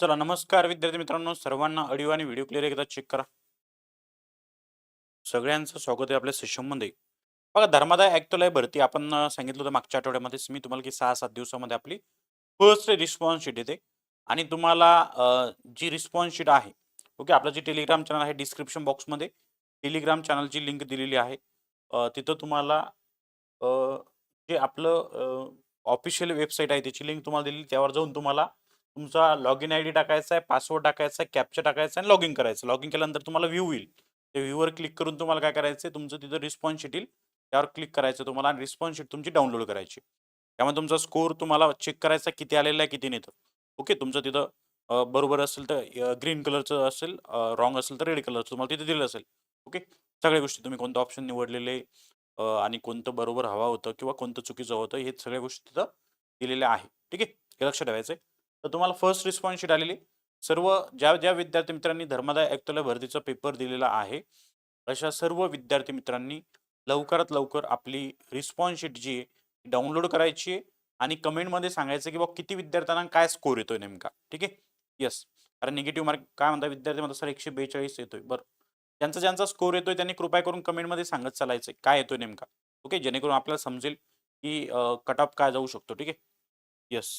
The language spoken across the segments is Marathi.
चला नमस्कार विद्यार्थी मित्रांनो. सर्वांना ऑडिओ आणि व्हिडिओ क्लिअर एकदा चेक करा. सगळ्यांचं स्वागत आहे आपल्या सेशनमध्ये बघा धर्मादाय आयुक्तालय भरती. आपण सांगितलं होतं मागच्या आठवड्यामध्येच मी तुम्हाला की सहा सात दिवसामध्ये आपली फर्स्ट रिस्पॉन्स शीट येते. आणि तुम्हाला जी रिस्पॉन्स शीट आहे ओके आपलं जे टेलिग्राम चॅनल आहे डिस्क्रिप्शन बॉक्समध्ये टेलिग्राम चॅनलची लिंक दिलेली आहे. तिथं तुम्हाला जे आपलं ऑफिशियल वेबसाईट आहे त्याची लिंक तुम्हाला दिली त्यावर जाऊन तुम्हाला तुमचा लॉग इन आय डी टाकायचा आहे पासवर्ड टाकायचा आहे कॅप्चर टाकायचा आहे आणि लॉग इन करायचं. लॉग इन केल्यानंतर तुम्हाला व्ह्यू येईल. ते व्ह्यूवर क्लिक करून तुम्हाला काय करायचं आहे तुमचं तिथं रिस्पॉन्स शीट येईल. त्यावर क्लिक करायचं तुम्हाला आणि रिस्पॉन्स शीट तुमची डाउनलोड करायची. त्यामुळे तुमचा स्कोर तुम्हाला चेक करायचा किती आलेला आहे किती नाही तर. ओके तुमचं तिथं बरोबर असेल तर ग्रीन कलरचं असेल रॉंग असेल तर रेड कलरचं तुम्हाला तिथे दिलं असेल. ओके सगळ्या गोष्टी तुम्ही कोणतं ऑप्शन निवडलेले आणि कोणतं बरोबर हवा होतं किंवा कोणतं चुकीचं होतं हे सगळ्या गोष्टी तिथं दिलेल्या आहे. ठीक आहे? हे लक्षात ठेवायचं आहे तर तुम्हाला फर्स्ट रिस्पॉन्स शीट आलेली. सर्व ज्या ज्या विद्यार्थी मित्रांनी धर्मादाय आयुक्तालय भरतीचा पेपर दिलेला आहे अशा सर्व विद्यार्थी मित्रांनी लवकरात लवकर आपली रिस्पॉन्स शीट जी आहे डाउनलोड करायची आहे आणि कमेंटमध्ये सांगायचं की बाबा किती विद्यार्थ्यांना काय स्कोर येतोय नेमका. ठीक आहे? येस कारण निगेटिव्ह मार्क काय म्हणता विद्यार्थी म्हणतात सर एकशे बेचाळीस येतोय. बरं. ज्यांचा ज्यांचा स्कोर येतोय त्यांनी कृपया करून कमेंटमध्ये सांगत चालायचं काय येतोय नेमका? ओके? जेणेकरून आपल्याला समजेल की कट ऑफ काय जाऊ शकतो. ठीक आहे? येस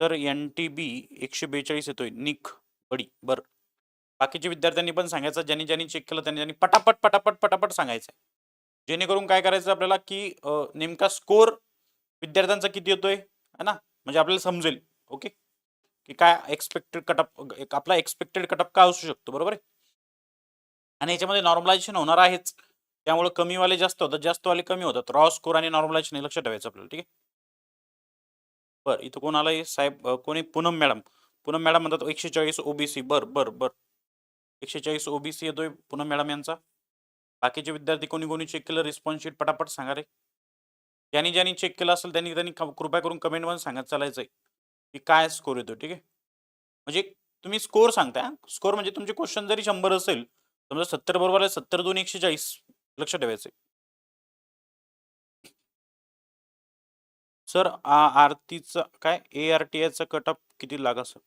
तर एन टी बी एकशे बेचाळीस येतोय. निक बडी बरं. बाकीच्या विद्यार्थ्यांनी पण सांगायचं ज्यांनी ज्यांनी चेक केलं त्यांनी त्यांनी पटापट पटापट पटापट सांगायचं जेणेकरून काय करायचं आपल्याला की नेमका स्कोर विद्यार्थ्यांचा किती येतोय है ना? म्हणजे आपल्याला समजेल ओके? की काय एक्सपेक्टेड कटअप आपला एक्सपेक्टेड कटअप काय असू शकतो बरोबर आहे? आणि याच्यामध्ये नॉर्मलायझेशन होणार आहेच. त्यामुळे कमीवाले जास्त होतात जास्तवाले कमी होतात. रॉ स्कोर आणि नॉर्मलायझेशन हे लक्षात ठेवायचं आपल्याला ठीक आहे? बरं इथं कोण आलंय साहेब कोणी पूनम मॅडम पूनम मॅडम म्हणतात एकशे चाळीस ओबीसी बर बर बर. एकशे चाळीस ओबीसी येतोय पूनम मॅडम यांचा. बाकीचे विद्यार्थी कोणी कोणी चेक केलं रिस्पॉन्स शीट पटापट सांगा रे. ज्यांनी ज्यांनी चेक केलं असेल त्यांनी त्यांनी क- कृपया करून कमेंटमध्ये सांगत चालायचं आहे की काय स्कोर येतो ठीक आहे? म्हणजे तुम्ही स्कोर सांगताय स्कोर म्हणजे तुमचे क्वेश्चन जरी शंभर असेल समजा सत्तर बरोबर आहे सत्तर दोन एकशे चाळीस लक्ष ठेवायचं सर आरतीचा काय? ए आर टी आयचा कट ऑफ किती लागा सर?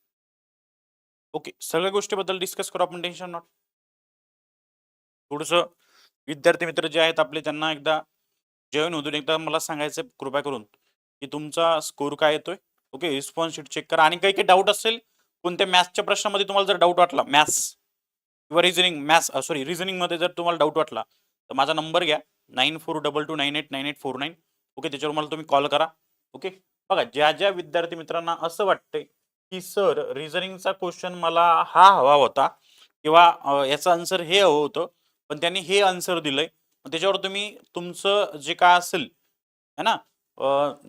ओके सगळ्या गोष्टीबद्दल डिस्कस करू आपण टेन्शन नॉट. थोडंसं विद्यार्थी मित्र जे आहेत आपले त्यांना एकदा जेवण होतून एकदा मला सांगायचं कृपया करून की तुमचा स्कोर काय येतोय? ओके रिस्पॉन्स शीट चेक करा. आणि काही काही डाऊट असेल कोणत्या मॅथ्सच्या प्रश्नामध्ये तुम्हाला जर डाऊट वाटला मॅथ्स किंवा रिझनिंग मॅथ्स सॉरी रिझनिंगमध्ये जर तुम्हाला डाऊट वाटला तर माझा नंबर घ्या nine four double two nine eight nine eight four nine. Okay त्याच्यावर मला तुम्ही कॉल करा. ओके? बघा ज्या ज्या विद्यार्थी मित्रांना असं वाटतंय की सर रिझनिंगचा क्वेश्चन मला हा हवा होता किंवा याचं आन्सर हे हवं होतं पण त्यांनी हे आन्सर दिलंय. त्याच्यावर तुम्ही तुमचं जे काय असेल है ना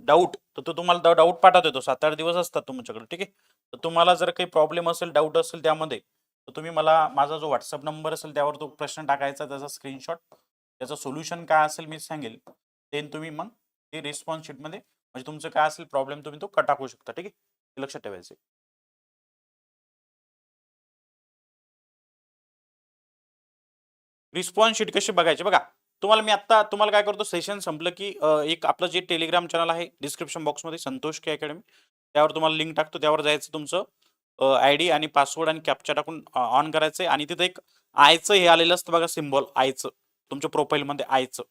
डाऊट तर तो तुम्हाला डाऊट पाठवत येतो. सात आठ दिवस असतात तुमच्याकडे ठीक आहे? तर तुम्हाला जर काही प्रॉब्लेम असेल डाऊट असेल त्यामध्ये तर तुम्ही मला माझा जो व्हॉट्सअप नंबर असेल त्यावर तो प्रश्न टाकायचा त्याचा स्क्रीनशॉट त्याचं सोल्युशन काय असेल मी सांगेल. ते तुम्ही मग ते रिस्पॉन्स शीटमध्ये म्हणजे तुमचं काय असेल प्रॉब्लेम तुम्ही तो कट टाकू शकता ठीक आहे? लक्षात ठेवायचं रिस्पॉन्स शीट कशी बघायची? बघा तुम्हाला मी आता तुम्हाला काय करतो सेशन संपलं की एक आपलं जे टेलिग्राम चॅनल आहे डिस्क्रिप्शन बॉक्समध्ये संतोष के अकॅडमी त्यावर तुम्हाला लिंक टाकतो त्यावर जायचं तुमचं आय डी आणि पासवर्ड आणि कॅप्चा टाकून ऑन करायचं आणि तिथं एक आयचं हे आलेलं असतं बघा सिम्बॉल आयचं तुमच्या प्रोफाईलमध्ये आयचं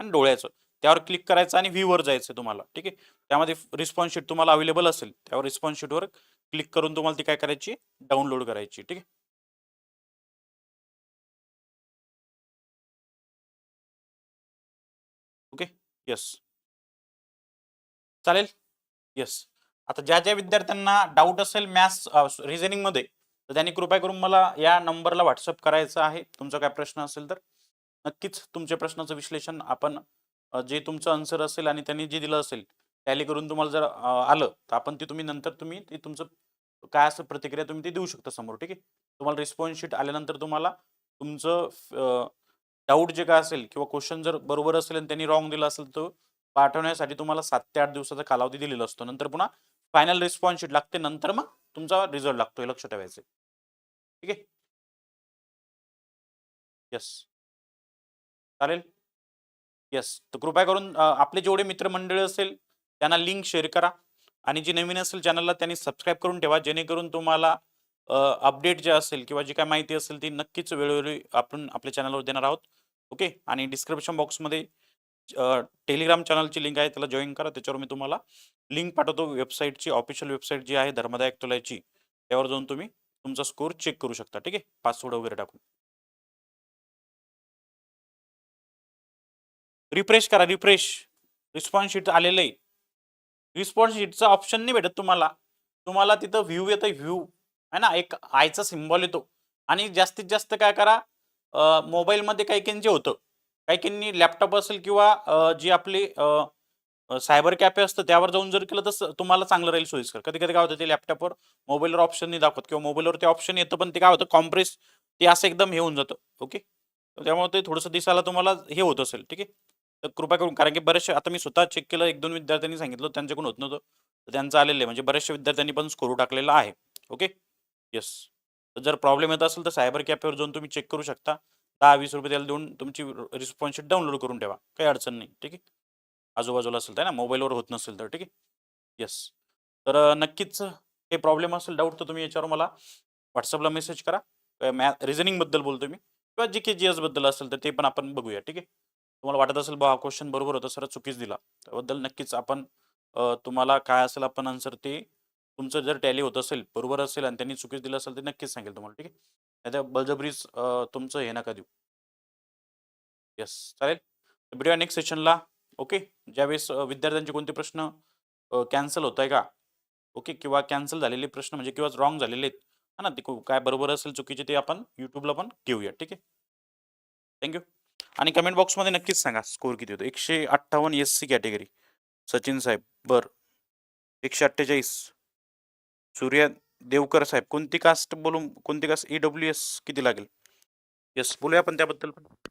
आणि डोळ्याचं. त्यावर क्लिक करायचं आणि व्ह्यूवर जायचं तुम्हाला. ठीक आहे? त्यामध्ये रिस्पॉन्स शीट तुम्हाला अवेलेबल असेल त्यावर रिस्पॉन्स शीटवर क्लिक करून तुम्हाला ती काय करायची? डाउनलोड करायची. ठीक आहे? ओके येस चालेल? येस आता ज्या ज्या विद्यार्थ्यांना डाऊट असेल मॅथ्स रिझनिंगमध्ये तर त्यांनी कृपया करून मला या नंबरला व्हॉट्सअप करायचं आहे. तुमचा काय प्रश्न असेल तर नक्कीच तुमच्या प्रश्नाचं विश्लेषण आपण जे तुमचं आन्सर असेल आणि त्यांनी जे दिलं असेल टॅली करून तुम्हाला जर आलं तर आपण ते तुम्ही नंतर तुम्ही ते तुमचं काय असं प्रतिक्रिया तुम्ही ते देऊ शकता समोर ठीक आहे? तुम्हाला रिस्पॉन्स शीट आल्यानंतर तुम्हाला तुमचं डाऊट जे काय असेल किंवा क्वेश्चन जर बरोबर असेल आणि त्यांनी रॉंग दिला असेल तर पाठवण्यासाठी तुम्हाला सात ते आठ दिवसाचा कालावधी दिलेला असतो. नंतर पुन्हा फायनल रिस्पॉन्स शीट लागते नंतर मग तुमचा रिझल्ट लागतो हे लक्ष ठेवायचं. ठीक आहे? येस चालेल? येस तर कृपया करून आपले जेवढे मित्रमंडळी असेल त्यांना लिंक शेअर करा. आणि जे नवीन असेल चॅनलला त्यांनी सबस्क्राईब करून ठेवा. जेणेकरून तुम्हाला अपडेट जे असेल किंवा जी काय माहिती असेल ती नक्कीच वेळोवेळी आपण आपल्या चॅनलवर देणार आहोत. ओके आणि डिस्क्रिप्शन बॉक्समध्ये टेलिग्राम चॅनलची लिंक आहे त्याला जॉईन करा. त्याच्यावर मी तुम्हाला लिंक पाठवतो. वेबसाईटची ऑफिशियल वेबसाईट जी आहे धर्मदाय ॲक्टोलायची त्यावर जाऊन तुम्ही तुमचा स्कोर चेक करू शकता. ठीक आहे? पासवर्ड वगैरे टाकून. रिफ्रेश करा रिफ्रेश रिस्पॉन्स शीट आलेलं आहे. रिस्पॉन्स शीटचा ऑप्शन नाही भेटत तुम्हाला. तुम्हाला तिथं व्ह्यू येतं व्ह्यू आहे ना? एक आयचा सिम्बॉल येतो. आणि जास्तीत जास्त काय करा मोबाईलमध्ये काही काहींचे होतं. काही काहींनी लॅपटॉप असेल किंवा जी आपली सायबर कॅफे असतं त्यावर जाऊन जर केलं तर तुम्हाला चांगलं राहील सोयीस्कर. कधी कधी काय होतं ते लॅपटॉपवर मोबाईलवर ऑप्शन नाही दाखवत. किंवा मोबाईलवर ते ऑप्शन येतं पण ते काय होतं कॉम्प्रेस ते असं एकदम हे होऊन जातं. ओके त्यामुळे ते थोडंसं दिसायला तुम्हाला हे होत असेल. ठीक आहे? तर कृपा करून कारण की बरेचसे आता मी स्वतः चेक केलं एक दोन विद्यार्थ्यांनी सांगितलं त्यांच्याकडून होत नव्हतं. तर त्यांचं आलेलं आहे. म्हणजे बऱ्याचशा विद्यार्थ्यांनी पण स्कोर टाकलेला आहे. ओके येस तर जर प्रॉब्लेम येत असेल तर सायबर कॅफेवर जाऊन तुम्ही चेक करू शकता. दहा वीस रुपये त्याला देऊन तुमची रिस्पॉन्सशीट डाउनलोड करून ठेवा. काही अडचण नाही. ठीक आहे? आजूबाजूला असेल तर ना? मोबाईलवर होत नसेल तर ठीक आहे? येस तर नक्कीच हे प्रॉब्लेम असेल डाऊट तर तुम्ही याच्यावर मला व्हॉट्सअपला मेसेज करा. मॅ रिझनिंगबद्दल बोलतो मी. किंवा जी के जी एसबद्दल असेल तर ते पण आपण बघूया. ठीक आहे? तुम्हाला वाटत असेल बा हा क्वेश्चन बरोबर होता सर चुकीच दिला. त्याबद्दल नक्कीच आपण तुम्हाला काय असेल आपण आन्सर ते तुमचं जर टॅली होत असेल बरोबर असेल आणि त्यांनी चुकीच दिलं असेल ते नक्कीच सांगेल तुम्हाला ठीक आहे? नाहीतर बळजबरीच तुमचं हे नका देऊ. येस चालेल? भेटूया नेक्स्ट सेशनला ओके ज्यावेळेस विद्यार्थ्यांचे कोणते प्रश्न कॅन्सल होत आहे का? ओके किंवा कॅन्सल झालेले प्रश्न म्हणजे किंवा रॉंग झालेले आहेत हा ना? ते काय बरोबर असेल चुकीचे ते आपण यूट्यूबला पण घेऊया ठीक आहे? थँक्यू आणि कमेंट बॉक्समध्ये नक्कीच सांगा स्कोर किती होतो? एकशे अठ्ठावन्न एस सी कॅटेगरी सचिन साहेब बर. एकशे अठ्ठेचाळीस. सूर्या देवकर साहेब कोणती कास्ट बोलून कोणती कास्ट ई डब्ल्यू एस किती लागेल? येस बोलूया आपण त्याबद्दल पण.